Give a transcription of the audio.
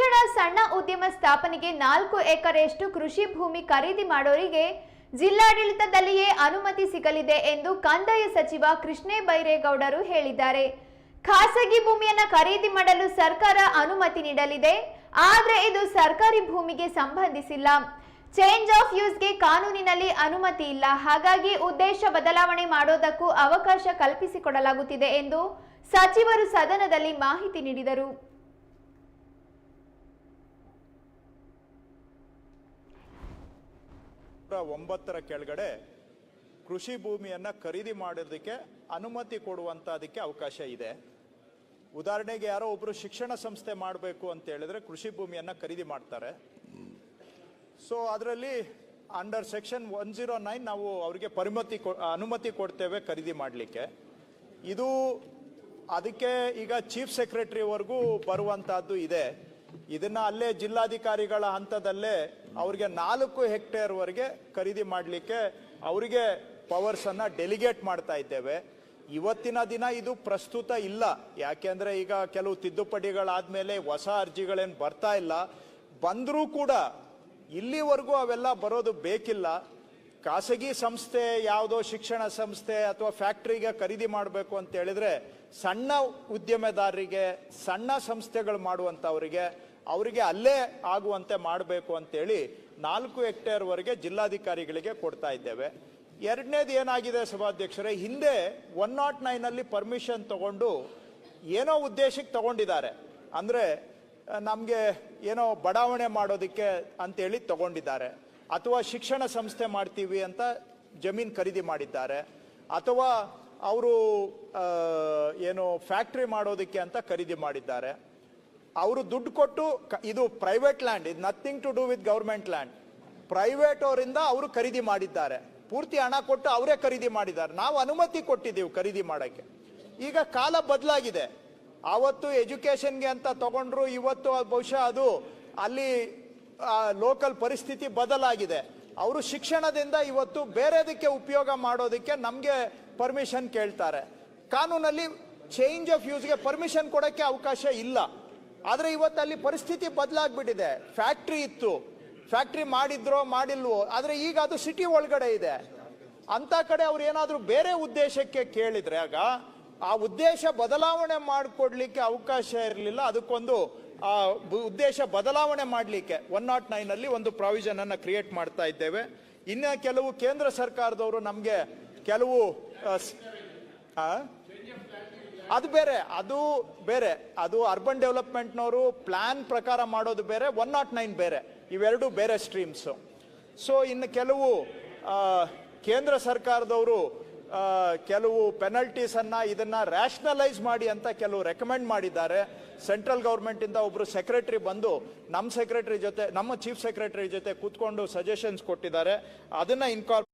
ಶಿಕ್ಷಣ ಸಣ್ಣ ಉದ್ಯಮ ಸ್ಥಾಪನೆಗೆ ನಾಲ್ಕು ಎಕರೆಯಷ್ಟು ಕೃಷಿ ಭೂಮಿ ಖರೀದಿ ಮಾಡೋರಿಗೆ ಜಿಲ್ಲಾಡಳಿತದಲ್ಲಿಯೇ ಅನುಮತಿ ಸಿಗಲಿದೆ ಎಂದು ಕಂದಾಯ ಸಚಿವ ಕೃಷ್ಣೇ ಬೈರೇಗೌಡರು ಹೇಳಿದ್ದಾರೆ. ಖಾಸಗಿ ಭೂಮಿಯನ್ನು ಖರೀದಿ ಮಾಡಲು ಸರ್ಕಾರ ಅನುಮತಿ ನೀಡಲಿದೆ, ಆದರೆ ಇದು ಸರ್ಕಾರಿ ಭೂಮಿಗೆ ಸಂಬಂಧಿಸಿಲ್ಲ. ಚೇಂಜ್ ಆಫ್ ಯೂಸ್ಗೆ ಕಾನೂನಿನಲ್ಲಿ ಅನುಮತಿ ಇಲ್ಲ. ಹಾಗಾಗಿ ಉದ್ದೇಶ ಬದಲಾವಣೆ ಮಾಡೋದಕ್ಕೂ ಅವಕಾಶ ಕಲ್ಪಿಸಿಕೊಡಲಾಗುತ್ತಿದೆ ಎಂದು ಸಚಿವರು ಸದನದಲ್ಲಿ ಮಾಹಿತಿ ನೀಡಿದರು. ನೂರ ಒಂಬತ್ತರ ಕೆಳಗಡೆ ಕೃಷಿ ಭೂಮಿಯನ್ನು ಖರೀದಿ ಮಾಡೋದಕ್ಕೆ ಅನುಮತಿ ಕೊಡುವಂಥದಕ್ಕೆ ಅವಕಾಶ ಇದೆ. ಉದಾಹರಣೆಗೆ ಯಾರೋ ಒಬ್ಬರು ಶಿಕ್ಷಣ ಸಂಸ್ಥೆ ಮಾಡಬೇಕು ಅಂತ ಹೇಳಿದ್ರೆ ಕೃಷಿ ಭೂಮಿಯನ್ನು ಖರೀದಿ ಮಾಡ್ತಾರೆ. ಸೊ ಅದರಲ್ಲಿ under section one zero nine ನಾವು ಅವರಿಗೆ ಪರಿಮತಿ ಅನುಮತಿ ಕೊಡ್ತೇವೆ ಖರೀದಿ ಮಾಡಲಿಕ್ಕೆ. ಇದು ಅದಕ್ಕೆ ಈಗ ಚೀಫ್ ಸೆಕ್ರೆಟರಿವರೆಗೂ ಬರುವಂತಹದ್ದು ಇದೆ. ಇದನ್ನ ಅಲ್ಲೇ ಜಿಲ್ಲಾಧಿಕಾರಿಗಳ ಹಂತದಲ್ಲೇ ಅವ್ರಿಗೆ ನಾಲ್ಕು ಹೆಕ್ಟೇರ್ವರೆಗೆ ಖರೀದಿ ಮಾಡಲಿಕ್ಕೆ ಅವರಿಗೆ ಪವರ್ಸ್ ಅನ್ನ ಡೆಲಿಗೇಟ್ ಮಾಡ್ತಾ ಇದ್ದೇವೆ. ಇವತ್ತಿನ ದಿನ ಇದು ಪ್ರಸ್ತುತ ಇಲ್ಲ. ಯಾಕೆಂದ್ರೆ ಈಗ ಕೆಲವು ತಿದ್ದುಪಡಿಗಳಾದ್ಮೇಲೆ ಹೊಸ ಅರ್ಜಿಗಳೇನು ಬರ್ತಾ ಇಲ್ಲ. ಬಂದರೂ ಕೂಡ ಇಲ್ಲಿವರೆಗೂ ಅವೆಲ್ಲ ಬರೋದು ಬೇಕಿಲ್ಲ. ಖಾಸಗಿ ಸಂಸ್ಥೆ, ಯಾವುದೋ ಶಿಕ್ಷಣ ಸಂಸ್ಥೆ ಅಥವಾ ಫ್ಯಾಕ್ಟ್ರಿಗೆ ಖರೀದಿ ಮಾಡಬೇಕು ಅಂತ ಹೇಳಿದ್ರೆ ಸಣ್ಣ ಉದ್ಯಮೆದಾರರಿಗೆ, ಸಣ್ಣ ಸಂಸ್ಥೆಗಳು ಮಾಡುವಂಥವರಿಗೆ ಅವರಿಗೆ ಅಲ್ಲೇ ಆಗುವಂತೆ ಮಾಡಬೇಕು ಅಂತೇಳಿ ನಾಲ್ಕು ಹೆಕ್ಟೇರ್ವರೆಗೆ ಜಿಲ್ಲಾಧಿಕಾರಿಗಳಿಗೆ ಕೊಡ್ತಾ ಇದ್ದೇವೆ. ಎರಡನೇದು ಏನಾಗಿದೆ ಸಭಾಧ್ಯಕ್ಷರೇ, ಹಿಂದೆ ಒನ್ ನಾಟ್ ನೈನಲ್ಲಿ ಪರ್ಮಿಷನ್ ತಗೊಂಡು ಏನೋ ಉದ್ದೇಶಕ್ಕೆ ತಗೊಂಡಿದ್ದಾರೆ. ಅಂದರೆ ನಮಗೆ ಏನೋ ಬಡಾವಣೆ ಮಾಡೋದಕ್ಕೆ ಅಂತೇಳಿ ತಗೊಂಡಿದ್ದಾರೆ. ಅಥವಾ ಶಿಕ್ಷಣ ಸಂಸ್ಥೆ ಮಾಡ್ತೀವಿ ಅಂತ ಜಮೀನು ಖರೀದಿ ಮಾಡಿದ್ದಾರೆ. ಅಥವಾ ಅವರು ಏನು ಫ್ಯಾಕ್ಟ್ರಿ ಮಾಡೋದಕ್ಕೆ ಅಂತ ಖರೀದಿ ಮಾಡಿದ್ದಾರೆ. ಅವರು ದುಡ್ಡು ಕೊಟ್ಟು ಇದು ಪ್ರೈವೇಟ್ ಲ್ಯಾಂಡ್ ಇದು nothing to do with government land private ಅವರಿಂದ ಅವರು ಖರೀದಿ ಮಾಡಿದ್ದಾರೆ. ಪೂರ್ತಿ ಹಣ ಕೊಟ್ಟು ಅವರೇ ಖರೀದಿ ಮಾಡಿದ್ದಾರೆ. ನಾವು ಅನುಮತಿ ಕೊಟ್ಟಿದ್ದೀವಿ ಖರೀದಿ ಮಾಡೋಕ್ಕೆ. ಈಗ ಕಾಲ ಬದಲಾಗಿದೆ. ಆವತ್ತು ಎಜುಕೇಷನ್ಗೆ ಅಂತ ತಗೊಂಡ್ರು ಇವತ್ತು ಬಹುಶಃ ಅದು ಅಲ್ಲಿ ಲೋಕಲ್ ಪರಿಸ್ಥಿತಿ ಬದಲಾಗಿದೆ. ಅವರು ಶಿಕ್ಷಣದಿಂದ ಇವತ್ತು ಬೇರೆದಕ್ಕೆ ಉಪಯೋಗ ಮಾಡೋದಕ್ಕೆ ನಮಗೆ ಪರ್ಮಿಷನ್ ಕೇಳ್ತಾರೆ. ಕಾನೂನಲ್ಲಿ ಚೇಂಜ್ ಆಫ್ ಯೂಸ್ಗೆ ಪರ್ಮಿಷನ್ ಕೊಡೋಕ್ಕೆ ಅವಕಾಶ ಇಲ್ಲ. ಆದ್ರೆ ಇವತ್ತು ಅಲ್ಲಿ ಪರಿಸ್ಥಿತಿ ಬದಲಾಗ್ಬಿಟ್ಟಿದೆ. ಫ್ಯಾಕ್ಟ್ರಿ ಇತ್ತು. ಫ್ಯಾಕ್ಟ್ರಿ ಮಾಡಿದ್ರೋ ಮಾಡಿಲ್ವೋ, ಆದರೆ ಈಗ ಅದು ಸಿಟಿ ಒಳಗಡೆ ಇದೆ. ಅಂತ ಕಡೆ ಅವ್ರು ಏನಾದರೂ ಬೇರೆ ಉದ್ದೇಶಕ್ಕೆ ಕೇಳಿದ್ರೆ ಆಗ ಆ ಉದ್ದೇಶ ಬದಲಾವಣೆ ಮಾಡಿಕೊಡ್ಲಿಕ್ಕೆ ಅವಕಾಶ ಇರಲಿಲ್ಲ. ಅದಕ್ಕೊಂದು, ಆ ಉದ್ದೇಶ ಬದಲಾವಣೆ ಮಾಡಲಿಕ್ಕೆ ಒನ್ ನಾಟ್ ನೈನಲ್ಲಿ ಒಂದು ಪ್ರಾವಿಷನ್ ಅನ್ನು ಕ್ರಿಯೇಟ್ ಮಾಡ್ತಾ ಇದ್ದೇವೆ. ಇನ್ನ ಕೆಲವು ಕೇಂದ್ರ ಸರ್ಕಾರದವರು ನಮಗೆ ಕೆಲವು? ಅದು ಬೇರೆ ಅದು ಬೇರೆ. ಅದು ಅರ್ಬನ್ ಡೆವಲಪ್ಮೆಂಟ್ನವರು ಪ್ಲಾನ್ ಪ್ರಕಾರ ಮಾಡೋದು ಬೇರೆ ಒನ್ ನಾಟ್ ನೈನ್ ಬೇರೆ. ಇವೆರಡು ಬೇರೆ ಸ್ಟ್ರೀಮ್ಸು ಸೊ ಇನ್ನು ಕೆಲವು ಕೇಂದ್ರ ಸರ್ಕಾರದವರು ಕೆಲವು ಪೆನಲ್ಟೀಸನ್ನು ಇದನ್ನು ರ್ಯಾಷನಲೈಸ್ ಮಾಡಿ ಅಂತ ಕೆಲವು ರೆಕಮೆಂಡ್ ಮಾಡಿದ್ದಾರೆ. ಸೆಂಟ್ರಲ್ ಗೌರ್ಮೆಂಟಿಂದ ಒಬ್ಬರು ಸೆಕ್ರೆಟರಿ ಬಂದು ನಮ್ಮ ಸೆಕ್ರೆಟರಿ ಜೊತೆ, ನಮ್ಮ ಚೀಫ್ ಸೆಕ್ರೆಟರಿ ಜೊತೆ ಕೂತ್ಕೊಂಡು ಸಜೆಷನ್ಸ್ ಕೊಟ್ಟಿದ್ದಾರೆ. ಅದನ್ನು ಇನ್ಕಾರ್